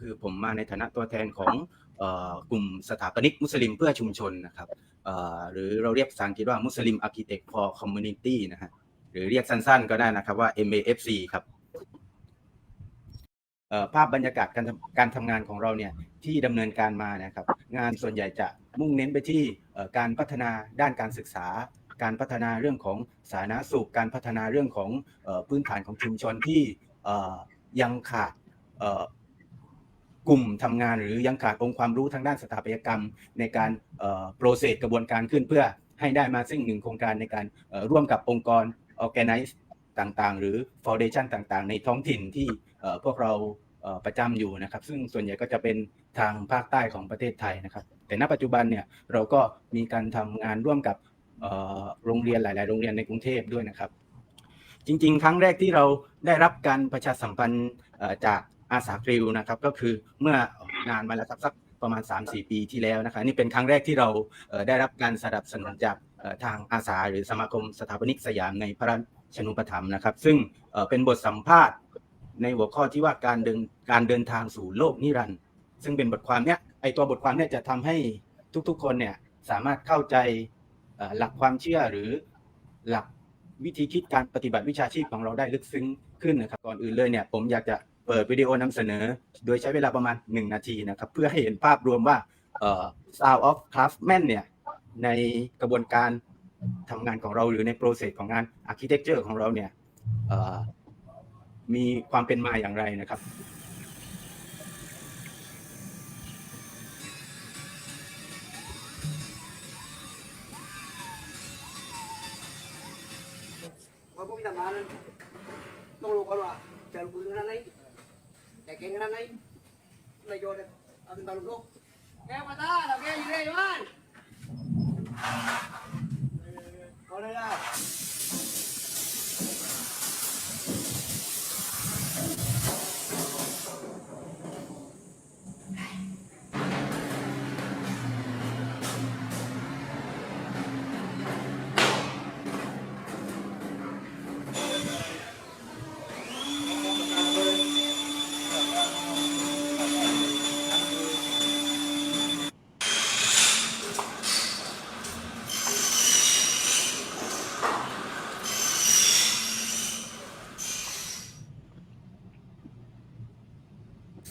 คือผมมาในฐานะตัวแทนของกลุ่มสถาปนิกมุสลิมเพื่อชุมชนนะครับหรือเราเรียกภาษาอังกฤษว่า Muslim Architect for Community นะฮะหรือเรียกสั้นๆก็ได้นะครับว่า MAFC ครับภาพบรรยากาศการการทำงานของเราเนี่ยที่ดำเนินการมานะครับ งานส่วนใหญ่จะมุ่งเน้นไปที่การพัฒนาด้านการศึกษา การพัฒนาเรื่องของสาธารณสุขการพัฒนาเรื่องของพื้นฐานของชุมชนที่ยังขาด กลุ่มทำงานหรือยังขาดองค์ความรู้ทางด้านสถาปัตยกรรม ในการโปรเซสกระบวนการขึ้นเพื่อให้ได้มาซึ่งหนึ่งโครงการในการร่วมกับองค์กร organize ต่างๆ หรือ foundation ต่างๆ ในท้องถิ่นที่พวกเราประจำอยู่นะครับ ซึ่งส่วนใหญ่ก็จะเป็นทางภาคใต้ของประเทศไทยนะครับ แต่ณปัจจุบันเนี่ยเราก็มีการทำงานร่วมกับโรงเรียนหลาย ๆ โรงเรียนในกรุงเทพด้วยนะครับ จริง ๆ ครั้งแรกที่เราได้รับการประชาสัมพันธ์จาก อาสากริวนะครับก็คือเมื่อนานมาแล้วครับสักประมาณ 3-4 ปีที่แล้วนะครับนี่เป็นครั้งแรกที่เราได้รับการสนับสนุนจากทางอาสาหรือสมาคมสถาปนิกสยามในพระราชนุปถัมภ์นะครับ ซึ่งเป็นบทสัมภาษณ์ในหัวข้อที่ว่าการเดินการเดินทางสู่โลกนิรันดร์ซึ่งเป็นบทความเนี้ยไอตัวบทความเนี้ยจะทำให้ทุกๆคนเนี่ยสามารถเข้าใจหลักความเชื่อหรือหลักวิธีคิดการปฏิบัติวิชาชีพของเราได้ลึกซึ้งขึ้นนะครับก่อนอื่นเลยเนี่ยผมอยากจะ เปิดวิดีโอนำเสนอ โดยใช้เวลาประมาณ 1 นาทีนะครับ เพื่อให้เห็นภาพรวมว่าเอ่อ Sound of Craftsman เนี่ยในกระบวนการทำงานของเราหรือในโปรเซสของงาน Architecture ของเราเนี่ยมีความเป็นมาอย่างไรนะครับ Kalau kau minta mana? Tunggu kalau jalan bulu mana Teking na na yun. Layon at ang talog ko. Kaya mata, lagay yun rin yun. Kaya na.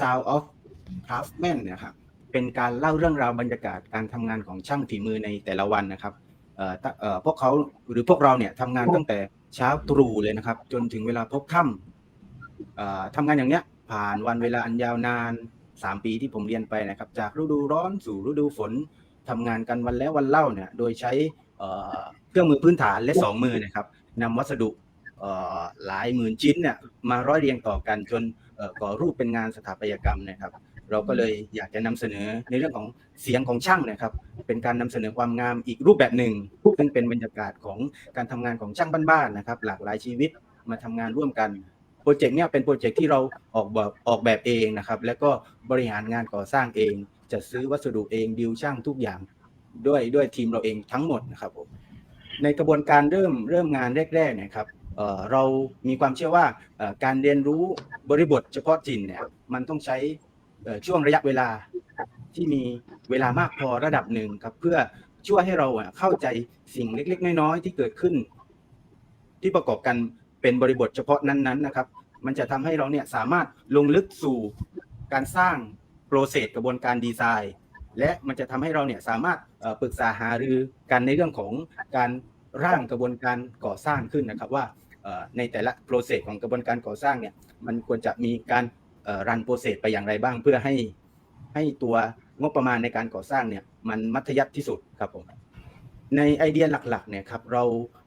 Sound of Craftsman นะครับเป็นการเล่าเรื่องราวบรรยากาศการทำงานของช่างฝีมือในแต่ละวันนะครับเอ่อถ้าเอ่อพวกเขาหรือพวกเราเนี่ยทำงานตั้งแต่เช้าตรู่เลยนะครับ จนถึงเวลาพบค่ำเอ่อทำงานอย่างเนี้ย ผ่านวันเวลาอันยาวนาน3ปีที่ผมเรียนไปนะครับ จากฤดูร้อนสู่ฤดูฝนทำงานกันวันแล้ววันเล่าเนี่ย โดยใช้เอ่อเครื่องมือพื้นฐานและสองมือนะครับนำวัสดุเอ่อหลายหมื่นชิ้นเนี่ยมาร้อยเรียงต่อกันจน ก่อรูปเป็นงานสถาปัตยกรรมนะครับ เราก็เลยอยากจะนำเสนอในเรื่องของเสียงของช่างนะครับ เป็นการนำเสนอความงามอีกรูปแบบหนึ่งซึ่งเป็นบรรยากาศของการทำงานของช่างบ้านๆนะครับ หลากหลายชีวิตมาทำงานร่วมกันโปรเจกต์เนี้ยเป็นโปรเจกต์ที่เราออกแบบออกแบบเองนะครับ แล้วก็บริหารงานก่อสร้างเองจัดซื้อวัสดุเองดิวช่างทุกอย่างด้วยด้วยทีมเราเองทั้งหมดนะครับผมในกระบวนการเริ่มเริ่มงานแรกๆนะครับ เรามีความเชื่อว่าการเรียนรู้บริบทเฉพาะถิ่นเนี่ยมันต้องใช้ช่วงระยะเวลาที่มีเวลามากพอระดับหนึ่งครับเพื่อช่วยให้เราเข้าใจสิ่งเล็ก ๆ น้อยๆที่เกิดขึ้น ที่ประกอบกันเป็นบริบทเฉพาะนั้นๆนะครับ มันจะทำให้เราเนี่ยสามารถลงลึกสู่การสร้างโปรเซสกระบวนการดีไซน์ และมันจะทำให้เราเนี่ยสามารถปรึกษาหารือกันในเรื่องของการร่างกระบวนการก่อสร้างขึ้นนะครับว่า ในแต่ละโปรเซสของกระบวนการก่อสร้างเนี่ยมันควรจะมีการรันโปรเซสไปอย่างไรบ้าง เพื่อให้ให้ตัวงบประมาณในการก่อสร้างเนี่ยมันมัธยัสถ์ที่สุดครับผมในไอเดียหลักๆเนี่ยครับเรา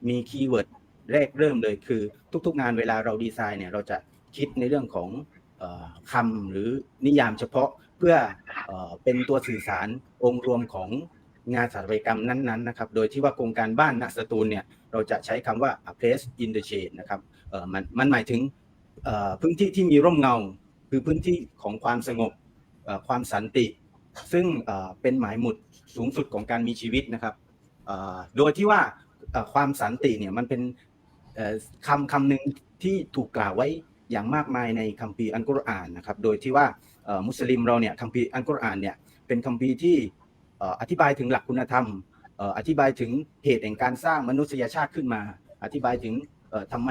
มีคีย์เวิร์ดแรกเริ่มเลยคือ ทุกๆงานเวลาเราดีไซน์เนี่ยเราจะคิดในเรื่องของออคำหรือนิยามเฉพาะเพื่อเอเป็นตัวสื่อสารองค์รวมของงานสถาปัตยกรรมนั้นๆนะครับ โดยที่ว่าโครงการบ้านณสตูลเนี่ย เราจะใช้คำว่า a place in the shade นะครับมันมันหมายถึงพื้นที่ที่มีร่มเงา คือพื้นที่ของความสงบความสันติ ซึ่งเป็นหมายหมุดสูงสุดของการมีชีวิตนะครับโดยที่ว่าความสันติเนี่ยมันเป็นคำคำหนึ่งที่ถูกกล่าวไว้อย่างมากมายในคัมภีร์อัลกุรอานนะครับ โดยที่ว่ามุสลิมเราเนี่ยคัมภีร์อัลกุรอานเนี่ยเป็นคัมภีร์ที่อธิบายถึงหลักคุณธรรม อธิบายถึงเหตุแห่งการสร้างมนุษยชาติขึ้นมา อธิบายถึงทำไม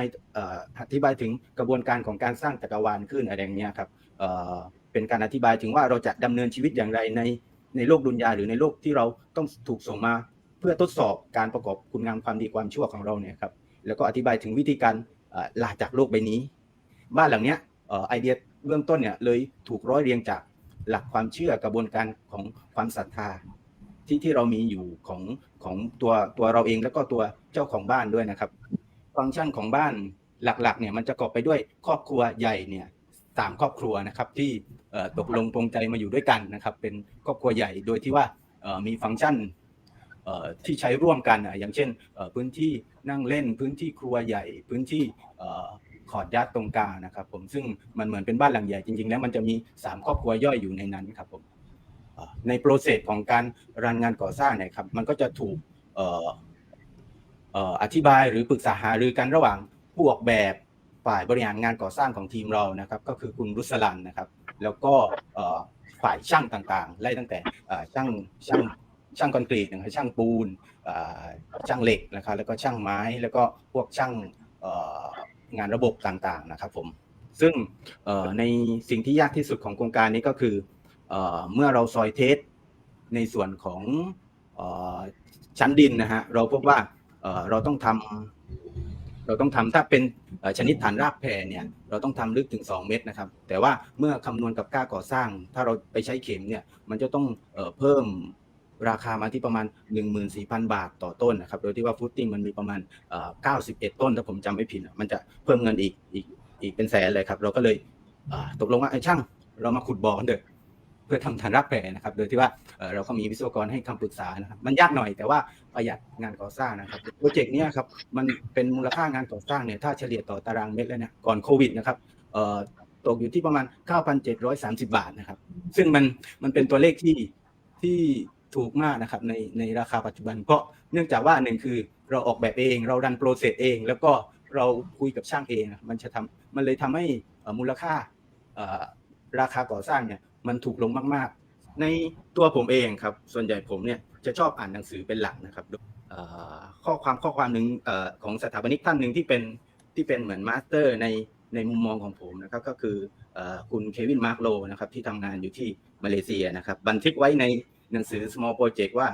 อธิบายถึงกระบวนการของการสร้างจักรวาลขึ้นอะไรอย่างเงี้ยครับเป็นการอธิบายถึงว่าเราจะดำเนินชีวิตอย่างไรในในโลกดุนยาหรือในโลกที่เราต้องถูกส่งมา เพื่อทดสอบการประกอบคุณงามความดีความชั่วของเราเนี่ยครับแล้วก็อธิบายถึงวิธีการลาจากโลกใบนี้ บ้านหลังเนี้ยไอเดียเบื้องต้นเนี่ยเลยถูกร้อยเรียงจากหลักความเชื่อกระบวนการของความศรัทธา ที่ที่เรามีอยู่ของของตัวตัวเราเองแล้วก็ตัวเจ้าของบ้านด้วยนะครับ ฟังก์ชันของบ้านหลักๆเนี่ยมันจะประกอบไปด้วยครอบครัวใหญ่เนี่ยสามครอบครัวนะครับที่ตกลงปรงใจมาอยู่ด้วยกันนะครับ เป็นครอบครัวใหญ่โดยที่ว่ามีฟังก์ชันที่ใช้ร่วมกันอย่างเช่นพื้นที่นั่งเล่นพื้นที่ครัวใหญ่ พื้นที่ขอดยัดตรงกลางนะครับ ผมซึ่งมันเหมือนเป็นบ้านหลังใหญ่จริงๆแล้วมันจะมีสามครอบครัวย่อยอยู่ในนั้นครับผม ในโปรเซสของการรันงานก่อสร้างเนี่ยครับมันก็จะถูกอธิบายหรือปรึกษาหารือกันระหว่างผู้ออกแบบฝ่ายบริหารงานก่อสร้างของทีมเรานะครับ ก็คือคุณรุสลันนะครับ แล้วก็ฝ่ายช่างต่างๆไล่ตั้งแต่ช่างช่างช่างคอนกรีตนะครับช่างปูนช่างเหล็กนะครับ แล้วก็ช่างไม้แล้วก็พวกช่างงานระบบต่างๆนะครับผมซึ่งในสิ่งที่ยากที่สุดของโครงการนี้ก็คือ เมื่อเราซอยเทสในส่วนของอชั้นดินนะฮะเราพบว่าเราต้องทำเราต้องทำถ้าเป็นชนิดฐานรากแผ่เนี่ยเราต้องทำลึกถึง 2 เมตรนะครับ แต่ว่าเมื่อคำนวณกับค่าก่อสร้าง ถ้าเราไปใช้เข็มเนี่ยมันจะต้องเอเพิ่มราคามาที่ประมาณ 14,000 บาทต่อต้นนะครับ โดยที่ว่าฟุตติ้งมันมีประมาณเอ่อ91 ต้นถ้าผมจำไม่ผิดมันจะเพิ่มเงินอีกอีกอีกเป็นแสนเลยครับ เราก็เลยตกลงว่าไอ้ช่างเรามาขุดบ่อกันเถอะ พื่อทำฐานรากแผ่นะครับ โดยที่ว่าเอ่อเราก็มีวิศวกรให้คำปรึกษานะครับ มันยากหน่อยแต่ว่าประหยัดงานก่อสร้างนะครับโปรเจกต์นี้ครับมันเป็นมูลค่างานก่อสร้างเนี่ยถ้าเฉลี่ยต่อตารางเมตรแล้วเนี่ยก่อนโควิดนะครับตกอยู่ที่ประมาณ 9,730 บาทนะครับ ซึ่งมันมันเป็นตัวเลขที่ที่ถูกมากนะครับในในราคาปัจจุบัน เพราะเนื่องจากว่าหนึ่งคือเราออกแบบเองเราดันโปรเซสเอง แล้วก็เราคุยกับช่างเอง มันจะทำมันเลยทำให้มูลค่าราคาก่อสร้างเนี่ย มันถูกลงมาก ๆ ในตัวผมเองครับ ส่วนใหญ่ผมเนี่ยจะชอบอ่านหนังสือเป็นหลักนะครับข้อความข้อความหนึ่งอของสถาปนิกท่านหนึ่งที่เป็นที่เป็นเหมือนมาสเตอร์ในในมุมมองของผมนะครับก็คืออคุณเควินมาร์กโลนะครับที่ทำงานอยู่ที่มาเลเซียนะครับ บันทึกไว้ในหนังสือ small project ว่า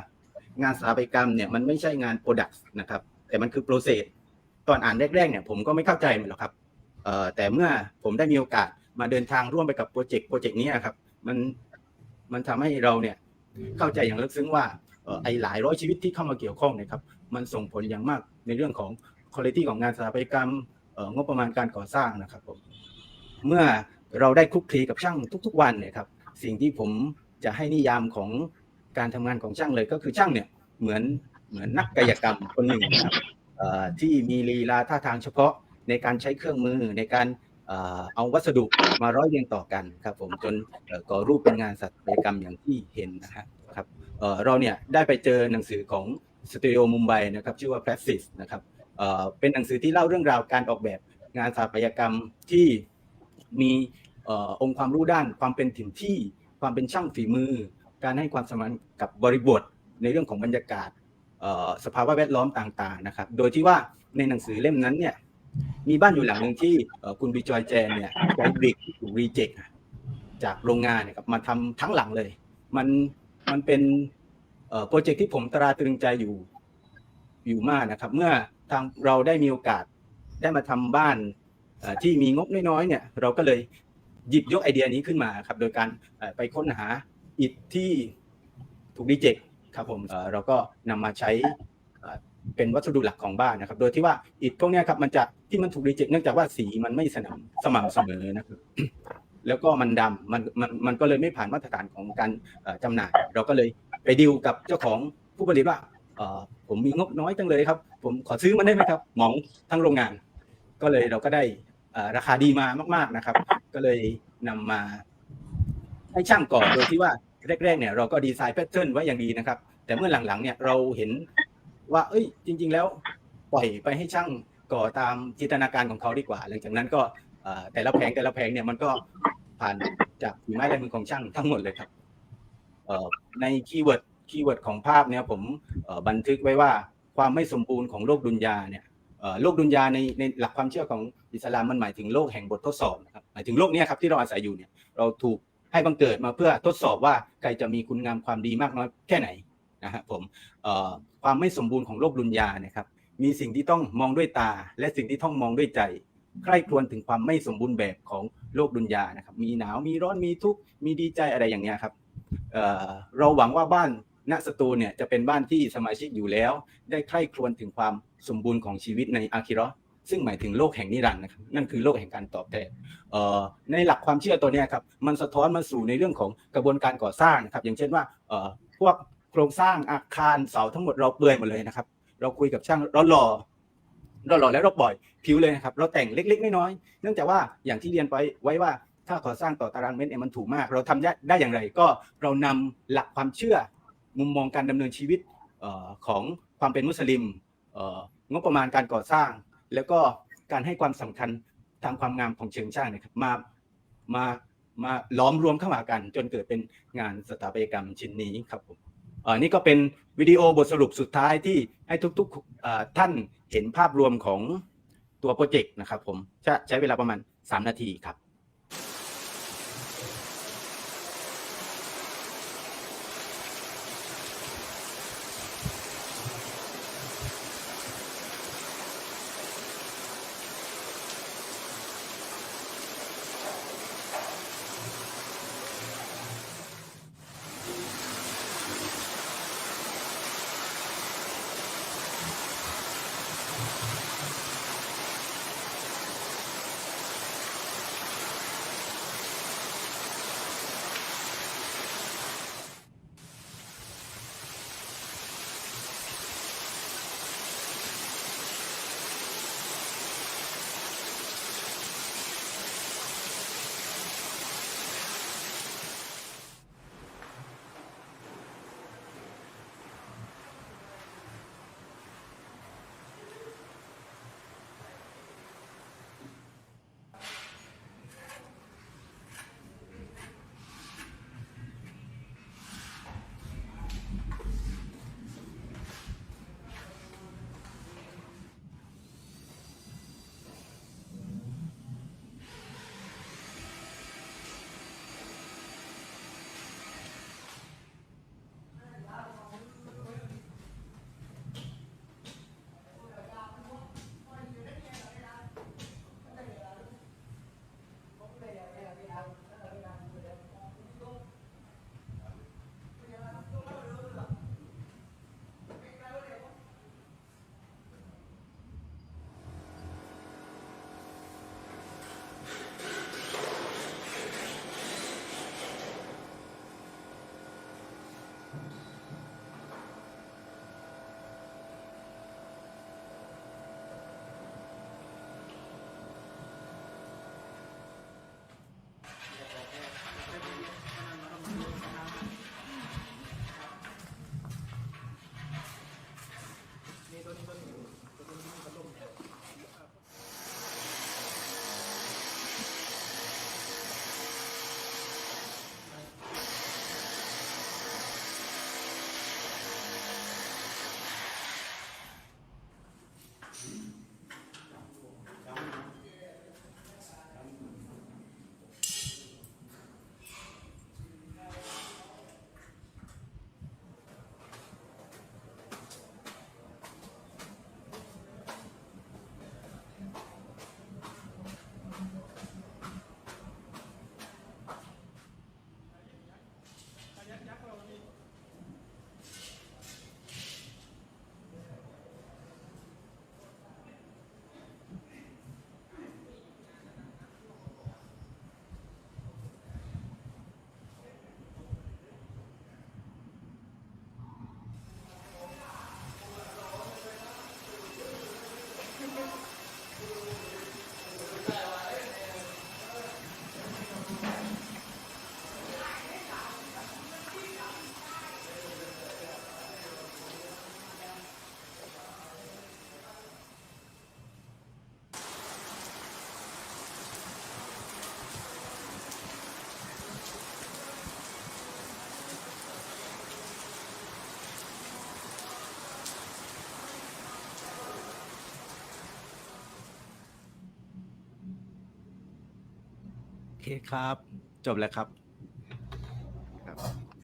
งานสถาปัตยกรรมเนี่ยมันไม่ใช่งาน product นะครับ แต่มันคือ process ตอนอ่านแรกๆเนี่ยผมก็ไม่เข้าใจมันหรอกครับแต่เมื่อผมได้มีโอกาสมาเดินทางร่วมไปกับโปรเจกต์โปรเจกต์นี้ครับ มันมันทำให้เราเนี่ยเข้าใจอย่างลึกซึ้งว่าเอ่อไอหลายร้อยชีวิตที่เข้ามาเกี่ยวข้องเนะครับมันส่งผลอย่างมากในเรื่องของคุณภาพของงานสถาปัตยกรรมเอ่องบประมาณการก่อสร้างนะครับผมเมื่อเราได้คลุกคลีกับช่างทุก ๆ วันเนี่ยครับสิ่งที่ผมจะให้นิยามของการทำงานของช่างเลยก็คือช่างเนี่ยเหมือนเหมือนนักกายกรรมคนหนึ่งนะครับเอ่อที่มีลีลาท่าทางเฉพาะในการใช้เครื่องมือในการ เอ่อเอาวัสดุมาร้อยเรียงต่อกันครับผมจนเอ่อก่อรูปเป็นงานสถาปัตยกรรมอย่างที่เห็นนะฮะครับเอ่อเราเนี่ยได้ไปเจอหนังสือของสตูดิโอมุมไบนะครับชื่อว่า Practice นะครับเอ่อเป็นหนังสือที่เล่าเรื่องราวการออกแบบงานสถาปัตยกรรมที่มีเอ่อองค์ความรู้ด้านความเป็นถิ่นที่ความเป็นช่างฝีมือ การให้ความสำคัญกับบริบทในเรื่องของบรรยากาศเอ่อสภาวะแวดล้อมต่างๆนะครับ โดยที่ว่าในหนังสือเล่มนั้นเนี่ย มีบ้านอยู่หลังหนึ่งที่คุณบิจอยแจนเนี่ยใช้บริกถูกรีเจ็คจากโรงงานเนี่ยครับมาทำทั้งหลังเลย มันมันเป็นโปรเจกต์ที่ผมตราตรึงใจอยู่อยู่มากนะครับ เมื่อทางเราได้มีโอกาสได้มาทำบ้านที่มีงบน้อยๆเนี่ย เราก็เลยหยิบยกไอเดียนี้ขึ้นมาครับ โดยการไปค้นหาอิฐที่ถูกรีเจ็คครับผมเอ่อเราก็นำมาใช้ เป็นวัสดุหลักของบ้านนะครับ โดยที่ว่าอิฐพวกนี้ครับมันจะที่มันถูกรีเจ็คเนื่องจากว่าสีมันไม่สนามสม่ำเสมอนะครับแล้วก็มันดำมันมันมันก็เลยไม่ผ่านมาตรฐานของการเอ่อจำหน่าย เราก็เลยไปดิวกับเจ้าของผู้ผลิตว่าผมมีงบน้อยจังเลยครับ ผมขอซื้อมันได้ไหมครับ หมองทั้งโรงงาน ก็เลยเราก็ได้ราคาดีมามากๆนะครับ ก็เลยนำมาให้ช่างก่อโดยที่ว่าแรกๆเนี่ยเราก็ดีไซน์แพทเทิร์นไว้อย่างดีนะครับ แต่เมื่อหลังๆเนี่ยเราเห็น ว่า เอ้ย จริง ๆ แล้วปล่อยไปให้ช่างก่อตามจินตนาการของเขาดีกว่า หลังจากนั้นก็เอ่แต่ละแผงแต่ละแผงเนี่ยมันก็ผ่านจากฝีไม้ลายมือของช่างทั้งหมดเลยครับในคีย์เวิร์ดคีย์เวิร์ดของภาพเนี่ยผมบันทึกไว้ว่าความไม่สมบูรณ์ของโลกดุนยาเนี่ยโลกดุนยาในในหลักความเชื่อของอิสลามมันหมายถึงโลกแห่งบททดสอบนะครับหมายถึงโลกนี้ครับที่เราอาศัยอยู่เนี่ยเราถูกให้บังเกิดมาเพื่อทดสอบว่าใครจะมีคุณงามความดีมากน้อยแค่ไหน นะครับผมความไม่สมบูรณ์ของโลกดุนยานี่ยครับมีสิ่งที่ต้องมองด้วยตา และสิ่งที่ต้องมองด้วยใจ ใคร่ครวญถึงความไม่สมบูรณ์แบบของโลกดุนยานะครับมีหนาวมีร้อนมีทุกข์มีดีใจอะไรอย่างเงี้ยครับเเราหวังว่าบ้านณสตูเนี่ยจะเป็นบ้านที่สมาชิกอยู่แล้ว ได้ใคร่ครวญถึงความสมบูรณ์ของชีวิตในอาคิราะซึ่งหมายถึงโลกแห่งนิรันดร์นะครับนั่นคือโลกแห่งการตอบแทนในหลักความเชื่อตัวเนี้ยครับมันสะท้อนมาสู่ในเรื่องของกระบวนการก่อสร้างนะครับอย่างเช่นว่าพวก โครงสร้างอาคารเสาทั้งหมดเราเปลือยหมดเลยนะครับ เราคุยกับช่างเราหล่อเราหล่อแล้วเราปล่อยผิวเลยนะครับ เราแต่งเล็ก ๆ น้อยๆเนื่องจากว่าอย่างที่เรียนไปไว้ว่าถ้าก่อสร้างต่อตารางเมตรเนี่ยมันถูกมาก เราทำได้ได้อย่างไรก็เรานำหลักความเชื่อ มุมมองการดำเนินชีวิตออของความเป็นมุสลิมงบประมาณการก่อสร้าง แล้วก็การให้ความสำคัญทางความงามของเชิงช่างนะครับมามามาล้อมรวมเข้ามากัน จนเกิดเป็นงานสถาปัตยกรรมชิ้นนี้ครับผม นี่ก็เป็นวิดีโอบทสรุปสุดท้ายที่ให้ทุกๆท่านเห็นภาพรวมของตัวโปรเจกต์นะครับผมจะใช้เวลาประมาณ 3 นาทีครับ เคครับ จบแล้วครับ